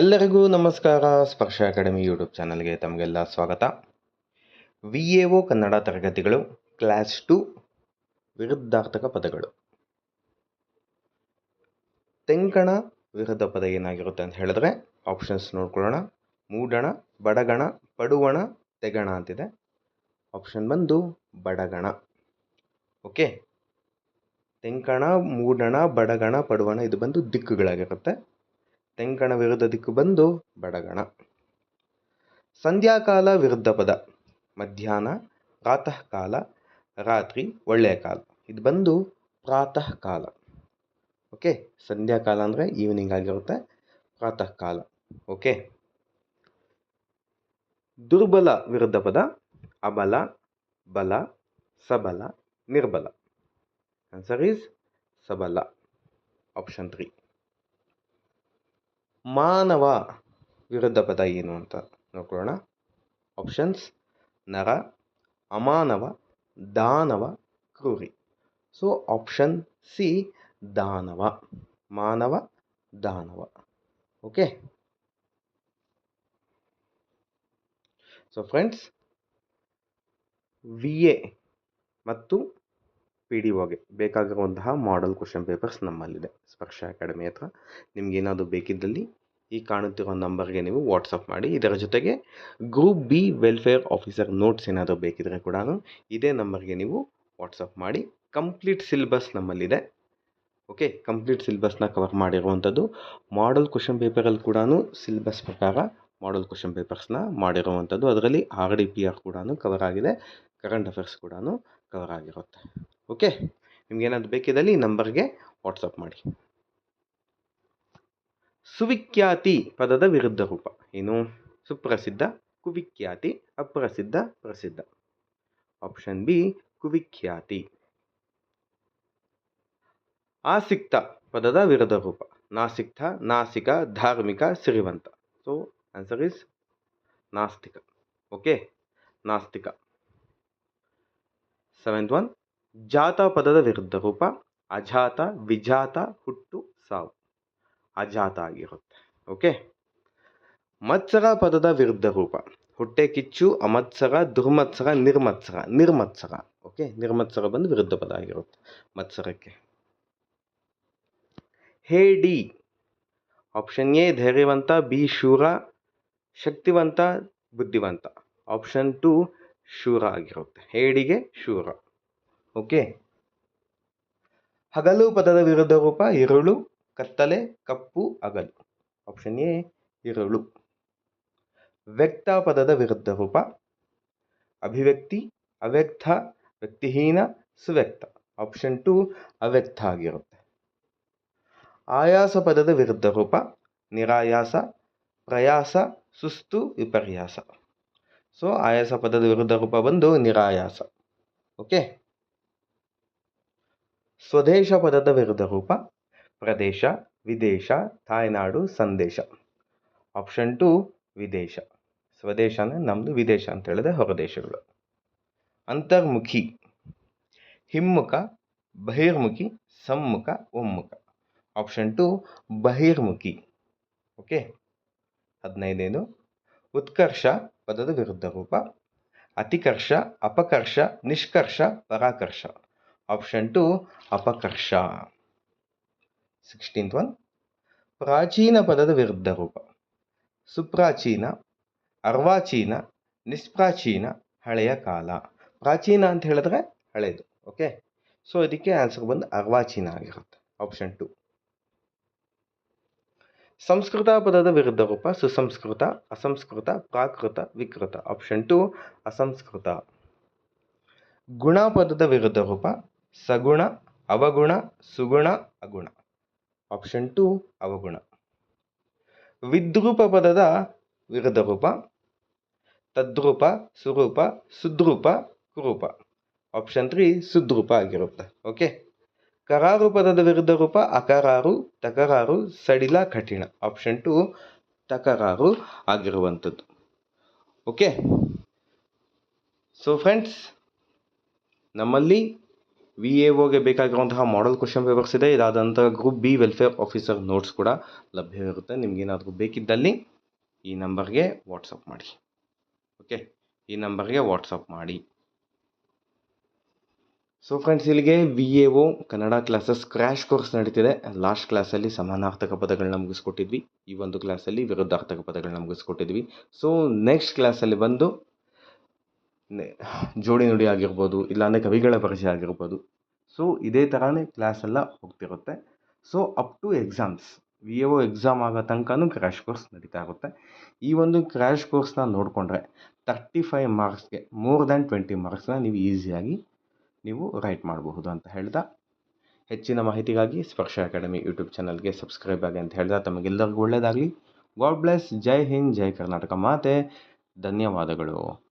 ಎಲ್ಲರಿಗೂ ನಮಸ್ಕಾರ. ಸ್ಪರ್ಶ ಅಕಾಡೆಮಿ ಯೂಟ್ಯೂಬ್ ಚಾನಲ್ಗೆ ತಮಗೆಲ್ಲ ಸ್ವಾಗತ. ವಿ ಎ ಒ ಕನ್ನಡ ತರಗತಿಗಳು, ಕ್ಲಾಸ್ ಟು, ವಿರುದ್ಧಾರ್ಥಕ ಪದಗಳು. ತೆಂಕಣ ವಿರುದ್ಧ ಪದ ಏನಾಗಿರುತ್ತೆ ಅಂತ ಹೇಳಿದ್ರೆ ಆಪ್ಷನ್ಸ್ ನೋಡ್ಕೊಳ್ಳೋಣ. ಮೂಡಣ, ಬಡಗಣ, ಪಡುವಣ, ತೆಗಣ ಅಂತಿದೆ. ಆಪ್ಷನ್ ಬಂದು ಬಡಗಣ. ಓಕೆ? ತೆಂಕಣ, ಮೂಡಣ, ಬಡಗಣ, ಪಡುವಣ, ಇದು ಬಂದು ದಿಕ್ಕುಗಳಾಗಿರುತ್ತೆ. ತೆಂಕಣ ವಿರುದ್ಧ ದಿಕ್ಕು ಬಂದು ಬಡಗಣ. ಸಂಧ್ಯಾಕಾಲ ವಿರುದ್ಧ ಪದ. ಮಧ್ಯಾಹ್ನ ಪ್ರಾತಃ ಕಾಲ ರಾತ್ರಿ, ಒಳ್ಳೆಯ ಕಾಲ. ಇದು ಬಂದು ಪ್ರಾತಃ ಕಾಲ ಓಕೆ? ಸಂಧ್ಯಾಕಾಲ ಅಂದರೆ ಈವ್ನಿಂಗ್ ಆಗಿರುತ್ತೆ ಪ್ರಾತಃ ಕಾಲ ಓಕೆ? ದುರ್ಬಲ ವಿರುದ್ಧ ಪದ. ಅಬಲ, ಬಲ, ಸಬಲ, ನಿರ್ಬಲ. ಆನ್ಸರ್ ಈಸ್ ಸಬಲ. ಆಪ್ಷನ್ ತ್ರೀ ಮಾನವ ವಿರುದ್ಧ ಪದ ಏನು ಅಂತ ನೋಡ್ಕೊಳ್ಳೋಣ. ಆಪ್ಷನ್ಸ್ ನರ, ಅಮಾನವ, ದಾನವ, ಕ್ರೂರಿ. ಸೊ ಆಪ್ಷನ್ ಸಿ ದಾನವ. ಮಾನವ, ದಾನವ. Okay so friends V A ಮತ್ತು ಪಿ ಡಿ ಒಗೆ ಬೇಕಾಗಿರುವಂತಹ ಮಾಡೆಲ್ ಕ್ವಶನ್ ಪೇಪರ್ಸ್ ನಮ್ಮಲ್ಲಿದೆ. ಸ್ಪರ್ಶ ಅಕಾಡೆಮಿ ಹತ್ರ. ನಿಮ್ಗೇನಾದರೂ ಬೇಕಿದ್ದಲ್ಲಿ ಈ ಕಾಣುತ್ತಿರುವ ನಂಬರ್ಗೆ ನೀವು ವಾಟ್ಸಪ್ ಮಾಡಿ. ಇದರ ಜೊತೆಗೆ group B welfare officer notes ಏನಾದರೂ ಬೇಕಿದ್ರೆ ಕೂಡ ಇದೇ ನಂಬರ್ಗೆ ನೀವು ವಾಟ್ಸಪ್ ಮಾಡಿ. ಕಂಪ್ಲೀಟ್ ಸಿಲೆಬಸ್ ನಮ್ಮಲ್ಲಿದೆ. ಓಕೆ ಕಂಪ್ಲೀಟ್ ಸಿಲೆಬಸ್ನ ಕವರ್ ಮಾಡಿರುವಂಥದ್ದು ಮಾಡಲ್ ಕ್ವಶನ್ ಪೇಪರಲ್ಲಿ ಕೂಡ ಸಿಲೆಬಸ್ ಪ್ರಕಾರ ಮಾಡಲ್ ಕ್ವಶನ್ ಪೇಪರ್ಸ್ನ ಮಾಡಿರುವಂಥದ್ದು ಅದರಲ್ಲಿ ಆರ್ ಡಿ ಪಿ ಆರ್ ಕೂಡ ಕವರ್ ಆಗಿದೆ. ಕರೆಂಟ್ ಅಫೇರ್ಸ್ ಕೂಡ ಕವರ್ ಆಗಿರುತ್ತೆ. ಓಕೆ ನಿಮ್ಗೇನಾದ್ರು ಬೇಕಿದ್ದಲ್ಲಿ ಈ ನಂಬರ್ಗೆ ವಾಟ್ಸಪ್ ಮಾಡಿ. ಸುವಿಖ್ಯಾತಿ ಪದದ ವಿರುದ್ಧ ರೂಪ. ಏನು? ಸುಪ್ರಸಿದ್ಧ, ಕುವಿಖ್ಯಾತಿ, ಅಪ್ರಸಿದ್ಧ, ಪ್ರಸಿದ್ಧ. Option B ಕುವಿಖ್ಯಾತಿ. ಆಸಿಕ್ತ ಪದದ ವಿರುದ್ಧ ರೂಪ. ನಾಸಿಕ್ತ, ನಾಸಿಕ, ಧಾರ್ಮಿಕ, ಸಿರಿವಂತ. ಸೊ ಆನ್ಸರ್ ಇಸ್ ನಾಸ್ತಿಕ. ಓಕೆ ನಾಸ್ತಿಕ. ಸೆವೆಂತ್ ಒನ್ ಜಾತ ಪದದ ವಿರುದ್ಧ ರೂಪ ಅಜಾತ ವಿಜಾತ ಹುಟ್ಟು ಸಾವು ಅಜಾತ ಆಗಿರುತ್ತೆ. ಓಕೆ ಮತ್ಸರ ಪದದ ವಿರುದ್ಧ ರೂಪ. ಹುಟ್ಟೆ ಕಿಚ್ಚು, ಅಮತ್ಸರ, ದುರ್ಮತ್ಸರ, ನಿರ್ಮತ್ಸರ ನಿರ್ಮತ್ಸರ. ಓಕೆ ನಿರ್ಮತ್ಸರ ಬಂದು ವಿರುದ್ಧ ಪದ ಆಗಿರುತ್ತೆ ಮತ್ಸರಕ್ಕೆ. ಹೇ ಡಿ. ಆಪ್ಷನ್ ಎ ಧೈರ್ಯವಂತ ಬಿ ಶೂರ, ಶಕ್ತಿವಂತ, ಬುದ್ಧಿವಂತ. ಆಪ್ಷನ್ ಟು ಶೂರ ಆಗಿರುತ್ತೆ. ಹೇಡಿಗೆ ಶೂರ. ಓಕೆ ಹಗಲು ಪದದ ವಿರುದ್ಧ ರೂಪ ಇರುಳು, ಕತ್ತಲೆ, ಕಪ್ಪು, ಹಗಲು. ಆಪ್ಷನ್ ಎ ಇರುಳು. ವ್ಯಕ್ತ ಪದದ ವಿರುದ್ಧ ರೂಪ. ಅಭಿವ್ಯಕ್ತಿ, ಅವ್ಯಕ್ತ, ವ್ಯಕ್ತಿಹೀನ, ಸುವ್ಯಕ್ತ. ಆಪ್ಷನ್ ಟು ಅವ್ಯಕ್ತ ಆಗಿರುತ್ತೆ. ಆಯಾಸ ಪದದ ವಿರುದ್ಧ ರೂಪ. ನಿರಾಯಾಸ, ಪ್ರಯಾಸ, ಸುಸ್ತು, ವಿಪರ್ಯಾಸ. ಸೊ ಆಯಾಸ ಪದದ ವಿರುದ್ಧ ರೂಪ ಬಂದು ನಿರಾಯಾಸ. ಓಕೆ? ಸ್ವದೇಶ ಪದದ ವಿರುದ್ಧ ರೂಪ, ಪ್ರದೇಶ, ವಿದೇಶ, ತಾಯ್ನಾಡು, ಸಂದೇಶ. ಆಪ್ಷನ್ ಟು, ವಿದೇಶ. ಸ್ವದೇಶ ಅಂದರೆ ನಮ್ಮದು ವಿದೇಶ ಅಂತ ಹೇಳಿದ್ರೆ ಹೊರದೇಶಗಳು. ಅಂತರ್ಮುಖಿ, ಹಿಮ್ಮುಖ, ಬಹಿರ್ಮುಖಿ, ಸಮ್ಮುಖ, ಒಮ್ಮುಖ. ಆಪ್ಷನ್ ಟು, ಬಹಿರ್ಮುಖಿ. ಓಕೆ? ಹದಿನೈದೇನು ಉತ್ಕರ್ಷ ಪದದ ವಿರುದ್ಧ ರೂಪ, ಅತಿಕರ್ಷ, ಅಪಕರ್ಷ, ನಿಷ್ಕರ್ಷ, ಪರಾಕರ್ಷ. ಆಪ್ಷನ್ ಟು ಅಪಕರ್ಷ. ಸಿಕ್ಸ್ಟೀನ್ತ್ ಒನ್ ಪ್ರಾಚೀನ ಪದದ ವಿರುದ್ಧ ರೂಪ. ಸುಪ್ರಾಚೀನ, ಅರ್ವಾಚೀನ, ನಿಷ್ಪ್ರಾಚೀನ, ಹಳೆಯ ಕಾಲ. ಪ್ರಾಚೀನ ಅಂತ ಹೇಳಿದ್ರೆ ಹಳೆಯದು ಓಕೆ ಸೊ ಇದಕ್ಕೆ ಆನ್ಸರ್ ಬಂದು ಅರ್ವಾಚೀನ ಆಗಿರುತ್ತೆ. ಆಪ್ಷನ್ ಟು ಸಂಸ್ಕೃತ ಪದದ ವಿರುದ್ಧ ರೂಪ, ಸುಸಂಸ್ಕೃತ, ಅಸಂಸ್ಕೃತ, ಪ್ರಾಕೃತ, ವಿಕೃತ. ಆಪ್ಷನ್ ಟು ಅಸಂಸ್ಕೃತ. ಗುಣ ಪದದ ವಿರುದ್ಧ ರೂಪ, ಸಗುಣ, ಅವಗುಣ, ಸುಗುಣ, ಅಗುಣ. Option two ಅವಗುಣ. ವಿದ್ರೂಪ ಪದದ ವಿರುದ್ಧ ರೂಪ, ತದ್ರೂಪ, ಸುರೂಪ, ಸುದ್ರೂಪ, ಕುರೂಪ. ಆಪ್ಷನ್ ತ್ರೀ ಸುದ್ರೂಪ ಆಗಿರುತ್ತೆ. ಓಕೆ ಕರಾರು ಪದದ ವಿರುದ್ಧ ರೂಪ ಅಕರಾರು, ತಕರಾರು, ಸಡಿಲ, ಕಠಿಣ. ಆಪ್ಷನ್ ಟು ತಕರಾರು ಆಗಿರುವಂಥದ್ದು. ಓಕೆ ಸೊ ಫ್ರೆಂಡ್ಸ್ ನಮ್ಮಲ್ಲಿ ವಿ ಎ ಒಗೆ ಬೇಕಾಗಿರುವಂತಹ ಮಾಡಲ್ ಕ್ವಶನ್ ಪೇಪರ್ಸ್ ಇದೆ. ಇದಾದ group B welfare officer notes ಕೂಡ ಲಭ್ಯವಿರುತ್ತೆ. ನಿಮಗೇನಾದರೂ ಬೇಕಿದ್ದಲ್ಲಿ ಈ ನಂಬರ್ಗೆ ವಾಟ್ಸಪ್ ಮಾಡಿ. ಓಕೆ ಈ ನಂಬರ್ಗೆ ವಾಟ್ಸಪ್ ಮಾಡಿ. ಸೊ ಫ್ರೆಂಡ್ಸ್ ಇಲ್ಲಿಗೆ V A O Kannada classes crash course ನಡೀತಿದೆ. ಲಾಸ್ಟ್ ಕ್ಲಾಸಲ್ಲಿ ಸಮಾನಾರ್ಥಕ ಪದಗಳನ್ನ ಮುಗಿಸ್ಕೊಟ್ಟಿದ್ವಿ. ಈ ಒಂದು ಕ್ಲಾಸಲ್ಲಿ ವಿರುದ್ಧಾರ್ಥಕ ಪದಗಳನ್ನ ಮುಗಿಸ್ಕೊಟ್ಟಿದ್ವಿ. ಸೊ ನೆಕ್ಸ್ಟ್ ಕ್ಲಾಸಲ್ಲಿ ಬಂದು ಜೋಡಿ ನುಡಿ ಆಗಿರ್ಬೋದು, ಇಲ್ಲಾಂದರೆ ಕವಿಗಳ ಪರಿಚಯ ಆಗಿರ್ಬೋದು. ಸೊ ಇದೇ ಥರನೇ ಕ್ಲಾಸ್ ಎಲ್ಲ ಹೋಗ್ತಿರುತ್ತೆ. So up to exams V A O exam ಆಗೋ ತನಕನೂ ಕ್ರ್ಯಾಶ್ ಕೋರ್ಸ್ ನಡೀತಾ ಇರುತ್ತೆ. ಈ ಒಂದು ಕ್ರ್ಯಾಶ್ ಕೋರ್ಸ್ನ ನೋಡಿಕೊಂಡ್ರೆ ತರ್ಟಿ ಫೈವ್ ಮಾರ್ಕ್ಸ್ಗೆ ಮೋರ್ ದ್ಯಾನ್ ಟ್ವೆಂಟಿ ಮಾರ್ಕ್ಸ್ನ ನೀವು ಈಸಿಯಾಗಿ ನೀವು ರೈಟ್ ಮಾಡಬಹುದು ಅಂತ ಹೇಳ್ತಾ ಹೆಚ್ಚಿನ ಮಾಹಿತಿಗಾಗಿ ಸ್ಪರ್ಶ ಅಕಾಡೆಮಿ ಯೂಟ್ಯೂಬ್ ಚಾನಲ್ಗೆ ಸಬ್ಸ್ಕ್ರೈಬ್ ಆಗಿ ಅಂತ ಹೇಳ್ತಾ ತಮಗೆಲ್ಲರಿಗೂ ಒಳ್ಳೆಯದಾಗಲಿ ಗಾಡ್ ಬ್ಲೆಸ್. ಜೈ ಹಿಂದ್. ಜೈ ಕರ್ನಾಟಕ. ಮಾತೆ. ಧನ್ಯವಾದಗಳು.